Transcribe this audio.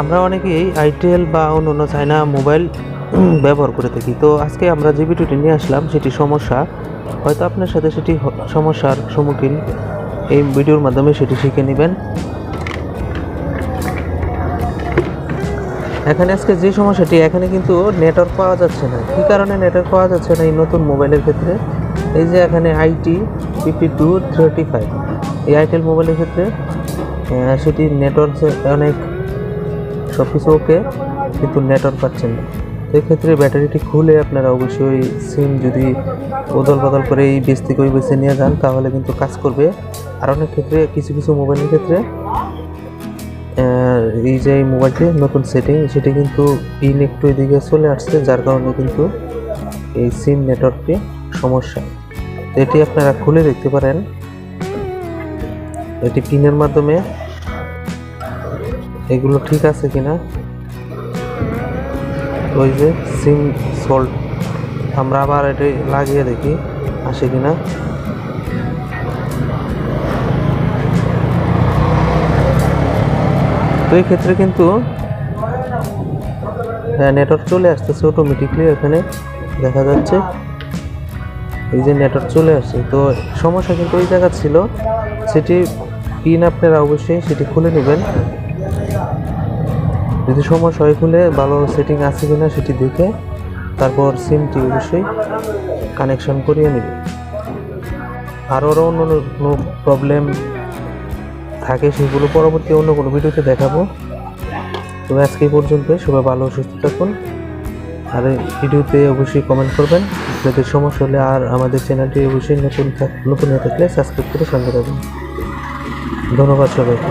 আমরা অনেকেই আইটেল বা অন্যান্য চায়না মোবাইল ব্যবহার করে থাকি। তো আজকে আমরা যে ভিডিওটি নিয়ে আসলাম, সেটি সমস্যা। হয়তো আপনার সাথে সেটি সমস্যার সম্মুখীন এই ভিডিওর মাধ্যমে সেটি শিখে নেবেন। এখানে আজকে যে সমস্যাটি, এখানে কিন্তু নেটওয়ার্ক পাওয়া যাচ্ছে না। কী কারণে নেটওয়ার্ক পাওয়া যাচ্ছে না এই নতুন মোবাইলের ক্ষেত্রে? এই যে এখানে IT fifty two thirty five এই আইটেল মোবাইলের ক্ষেত্রে সেটি নেটওয়ার্ক অনেক সব কিছু ওকে কিন্তু নেটওয়ার্ক পাচ্ছেন না। এক্ষেত্রে ব্যাটারিটি খুলে আপনারা অবশ্যই সিম যদি বদল বদল করে এই বেস থেকে ওই বেসে নিয়ে যান, তাহলে কিন্তু কাজ করবে। আর অনেক ক্ষেত্রে, কিছু কিছু মোবাইলের ক্ষেত্রে এই যে এই মোবাইলটি নতুন সেটিং সেটি কিন্তু পিন একটু এদিকে চলে আসছে, যার কারণে কিন্তু এই সিম নেটওয়ার্কটি সমস্যা। এটি আপনারা খুলে দেখতে পারেন। এটি পিনের মাধ্যমে। এগুলো ঠিক আছে কিনা? ওই যে সিম সল্ট আমরা আবার এটি লাগিয়ে দেখি, আসে কিনা? তো এই ক্ষেত্রে কিন্তু হ্যাঁ নেটওয়ার্ক চলে আসতেছে অটোমেটিকলি এখানে, দেখা যাচ্ছে। এই যে নেটওয়ার্ক চলে আসছে, তো সমস্যা কিন্তু ওই জায়গা ছিল। সেটি পিন আপনারা অবশ্যই সেটি খুলে নেবেন। যদি সমস্যা হয় খুলে, ভালো সেটিং আছে কিনা সেটি দেখে, তারপর সিমটি অবশ্যই কানেকশন করিয়ে নেবে আরও অন্য কোনো প্রবলেম থাকে সেগুলো পরবর্তী অন্য কোনো ভিডিওতে দেখাবো। তবে আজকে পর্যন্ত, সবাই ভালো, সুস্থ থাকুন। আর ভিডিওতে অবশ্যই কমেন্ট করবেন। আপনাদের সমস্যা হলে আর আমাদের চ্যানেলটি অবশ্যই নতুন নতুন হয়ে থাকলে সাবস্ক্রাইব করে সঙ্গে থাকবেন ধন্যবাদ সবাইকে।